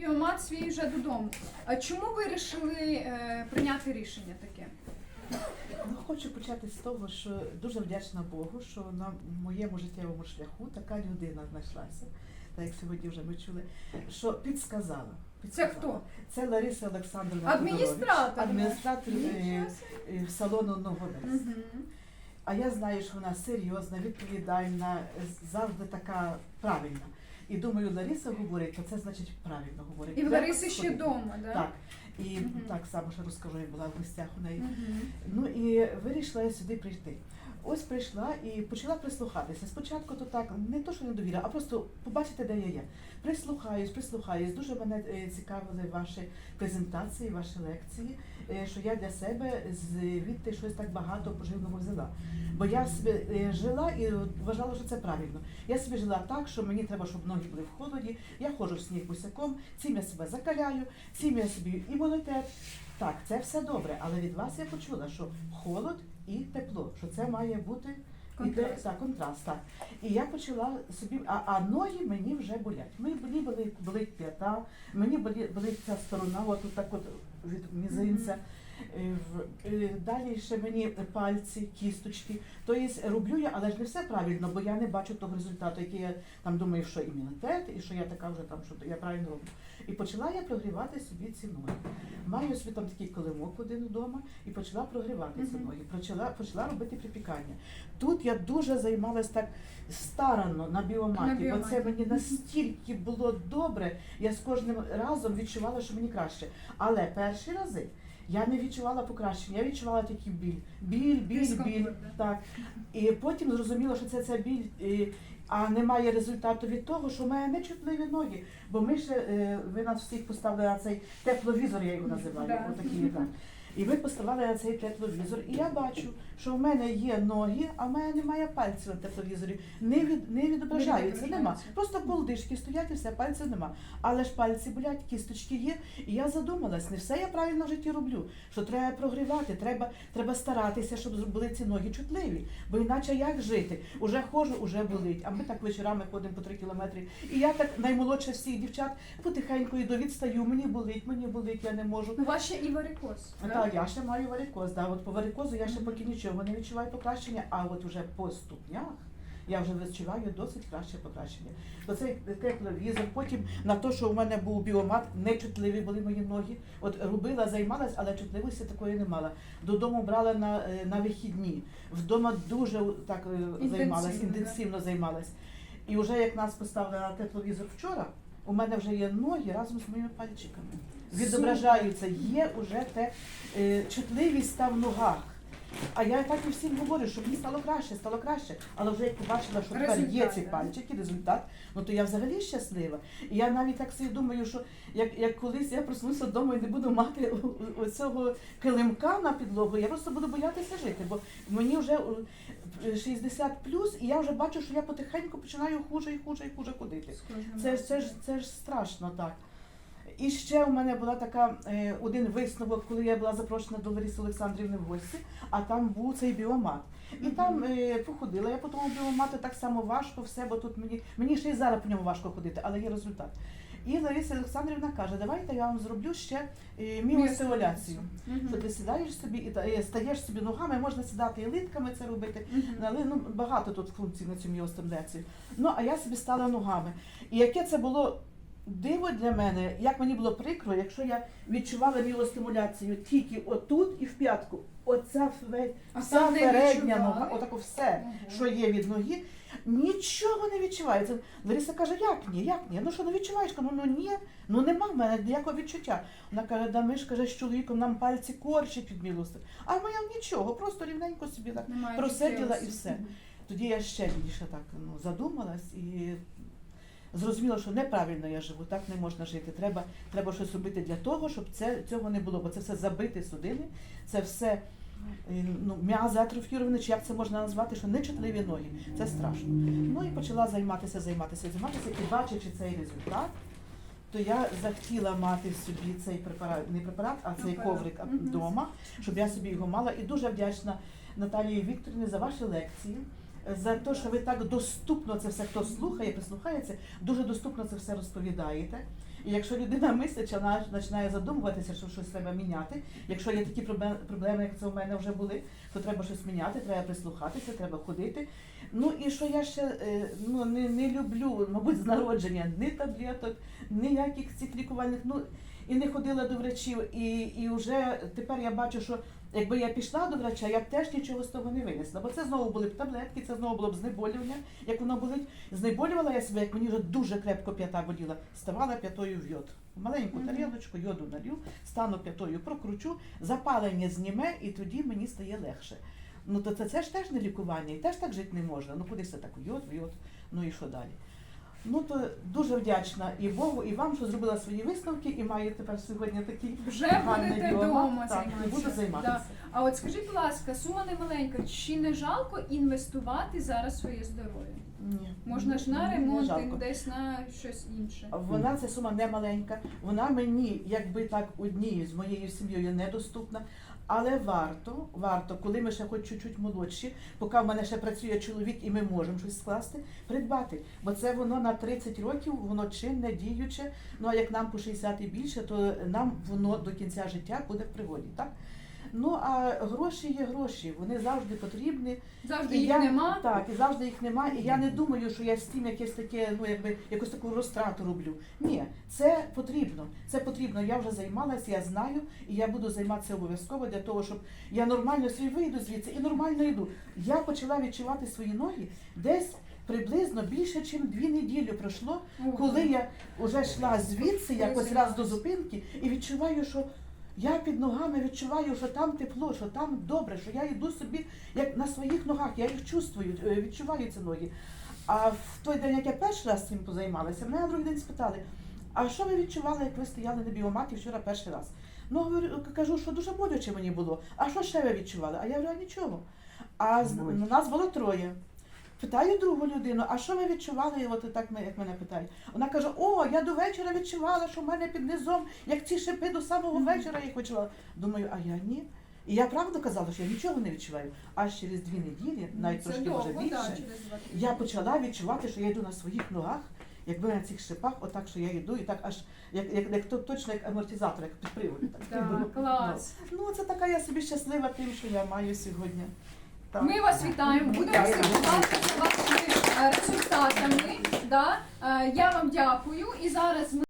біомат свій вже додому. А чому ви вирішили е, прийняти рішення таке? Ну, хочу почати з того, що дуже вдячна Богу, що на моєму життєвому шляху така людина знайшлася, так як сьогодні вже ми чули, що підсказала. Це хто? Це Лариса Олександрівна Адміністратор. Адміністратор е, е, салону Нововець. Мгм. А я знаю, що вона серйозна, відповідальна, завжди така правильна. І думаю, Лариса говорить, то це значить правильно говорить. І в Лариси ще вдома, да? Так. І Мгм. так само ще розкажу, я була в гостях у неї. Мгм. Ну і вирішила я сюди прийти. Ось прийшла і почала прислухатися. Спочатку то так, не то, що не довіра, а просто побачити, де я є. Прислухаюсь, прислухаюсь. Дуже мене е, цікавили ваші презентації, ваші лекції, е, що я для себе звідти щось так багато поживного взяла. Бо я собі е, жила і вважала, що це правильно. Я собі жила так, що мені треба, щоб ноги були в холоді. Я ходжу в сніг босяком, цим я себе закаляю, цим я собі імунітет. Так, це все добре, але від вас я почула, що холод і тепло, що це має бути Контраст. Іде, так, контраст, так. І я почала собі, а, а ноги мені вже болять. Мені болить, болить п'ята, мені болить ця сторона, от так от від мізинця. В- е, Далі ще мені пальці, кісточки. Тобто роблю я, але ж не все правильно, бо я не бачу того результату, який я там думаю, що імунітет, і що я така вже там, що я правильно роблю. І почала я прогрівати собі ці ноги. Маю собі там такий килимок один вдома і почала прогрівати ці ноги. Почала, почала робити припікання. Тут я дуже займалась так старанно на біоматі, На бо це мені настільки було добре. Я з кожним разом відчувала, що мені краще. Але перші рази я не відчувала покращення, я відчувала тільки біль. Біль, біль, біль. Так. І потім зрозуміла, що це, це біль. і- а немає результату від того, що в мене нечутливі ноги. Бо ми ще е, ви нас всіх поставили на цей тепловізор, я його називаю. Да. Отакий, так. І ви поставили на цей тепловізор. І я бачу, що в мене є ноги, а в мене немає пальців на тепловізорі. Не від не відображаються, нема. Просто полдишки стоять і все, пальців нема. Але ж пальці болять, кісточки є. І я задумалась, не все я правильно в житті роблю. Що треба прогрівати, треба, треба старатися, щоб були ці ноги чутливі. Бо іначе як жити? Уже ходжу, уже болить. А ми так вечорами ходимо по три кілометри. І я так наймолодша всіх дівчат потихеньку йду, відстаю, мені болить, мені болить, я не можу. У вас ще і варикоз. А. Я ще маю варикоз. Да. От по варикозу я ще поки нічого не відчуваю покращення, а от уже по ступнях я вже відчуваю досить краще покращення. То цей тепловізор, потім на те, що у мене був біомат, нечутливі були мої ноги. От робила, займалась, але чутливості такої не мала. Додому брала на, е, на вихідні. Вдома дуже так е, Інтенсивно, займалась, інтенсивно займалась. І вже як нас поставили на тепловізор вчора, у мене вже є ноги разом з моїми пальчиками. Відображаються, є вже те е, чутливість та в ногах. А я так і всім говорю, що мені стало краще, стало краще. Але вже як побачила, що тепер є Результат, ці да? пальчики, результат, ну то я взагалі щаслива. І я навіть так собі думаю, що як, як колись я проснуся вдома і не буду мати оцього килимка на підлогу, я просто буду боятися жити, бо мені вже е, 60 плюс, і я вже бачу, що я потихеньку починаю хуже і хуже і хуже ходити. Це, це, ж, це ж страшно так. І ще у мене була така е, один висновок, коли я була запрошена до Лариси Олександрівни в гості, а там був цей біомат. І там е, походила я по тому біомату так само важко, все, бо тут мені мені ще й зараз по ньому важко ходити, але є результат. І Лариса Олександрівна каже, давайте я вам зроблю ще е, міостимуляцію. Що ти сідаєш собі і стаєш собі ногами, можна сідати і литками це робити. Але ну, багато тут функцій на цю міостимуляцію. Ну, а я собі стала ногами. І яке це було диво для мене, як мені було прикро, якщо я відчувала міостимуляцію тільки отут і в п'ятку. Оця А вся там не передня відчували? нога, отако все, що є від ноги, нічого не відчувається. Лариса каже, як ні, як ні? Ну що не відчуваєш? Кажу, ну ні, ну нема в мене ніякого відчуття. Вона каже, да ми ж каже, з чоловіком нам пальці корчать від мілости. А моя нічого, просто рівненько собі так Немає просиділа і все. Тоді я ще більше так ну, задумалась і зрозуміла, що неправильно я живу, так не можна жити. Треба, треба щось робити для того, щоб це, цього не було, бо це все забиті судини, це все е, ну, м'язи атрофіровані, чи як це можна назвати, що нечутливі ноги. Це страшно. Ну і почала займатися, займатися, займатися, і бачачи цей результат. То я захотіла мати собі цей препарат, не препарат, а цей коврик вдома, щоб я собі його мала. І дуже вдячна Наталії Вікторівні за ваші лекції, за те, що ви так доступно це все, хто слухає, прислухається, дуже доступно це все розповідаєте. І якщо людина мислить, вона починає задумуватися, що щось треба міняти. Якщо є такі проблеми, проблеми, як це у мене вже були, то треба щось міняти, треба прислухатися, треба ходити. Ну і що я ще е, ну, не, не люблю, мабуть, з народження ні таблеток, ніяких цих лікувальних. Ну, і не ходила до врачів. І, і вже тепер я бачу, що якби я пішла до врача, я б теж нічого з того не винесла. Бо це знову були б таблетки, це знову було б знеболювання, як воно болить. Знеболювала я себе, як мені вже дуже крепко п'ята боліла, ставала п'ятою в йод. Маленьку тарілочку йоду налью, стану п'ятою, прокручу, запалення зніме, і тоді мені стає легше. Ну то це, це ж теж не лікування, і теж так жити не можна. Ну куди все так йод, йод, ну і що далі? Ну то дуже вдячна і Богу, і вам, що зробила свої висновки, і маю тепер сьогодні такі Вже будете вдома Так, і займатися. буду займатися. Да. А от скажіть, будь ласка, сума не маленька, чи не жалко інвестувати зараз своє здоров'я? Ні, Можна ж на не ремонт, жалко. десь на щось інше. Вона ця сума не маленька. Вона мені, якби так, одній з моєю сім'єю недоступна. Але варто, варто, коли ми ще хоч чуть-чуть молодші, поки в мене ще працює чоловік і ми можемо щось скласти, придбати. Бо це воно на 30 років, воно чинне, діюче. Ну а як нам по 60 і більше, то нам воно до кінця життя буде в пригоді. Так? Ну а гроші є гроші, вони завжди потрібні. Завжди І їх я, нема. Так, і завжди їх немає. І я не думаю, що я з тим якесь таке, ну якби якусь таку розтрату роблю. Ні, це потрібно. Це потрібно. Я вже займалася, я знаю, і я буду займатися обов'язково для того, щоб я нормально собі вийду звідси і нормально йду. Я почала відчувати свої ноги десь приблизно більше, ніж дві неділі пройшло, коли я вже йшла звідси, якось раз до зупинки, і відчуваю, що я під ногами відчуваю, що там тепло, що там добре, що я йду собі як на своїх ногах, я їх чувствую, е, відчуваю ці ноги. А в той день, як я перший раз цим позаймалася, мене на другий день спитали, а що ви відчували, як ви стояли на біоматі вчора перший раз? Ну, говорю, кажу, що дуже боляче мені було. А що ще ви відчували? А я говорю, «А нічого. А з- нас було троє. Питаю другу людину, а що ви відчували? І От так як мене питають. Вона каже: О, я до вечора відчувала, що в мене під низом, як ці шипи до самого вечора їх відчувала. Думаю, а я ні. І я правду казала, що я нічого не відчуваю. Аж через дві неділі, навіть Це трошки може довго, більше, через два тижні. я почала відчувати, що я йду на своїх ногах, якби на цих шипах, отак, що я йду, і так аж як, як, як то точно як амортизатор, як під приводі. Так, Да, клас. Ну, це така я собі щаслива тим, що я маю сьогодні. Ми вас вітаємо, будемо Дякую. слідкувати за вашими е, результатами. Да? Е, Я вам дякую. І зараз ми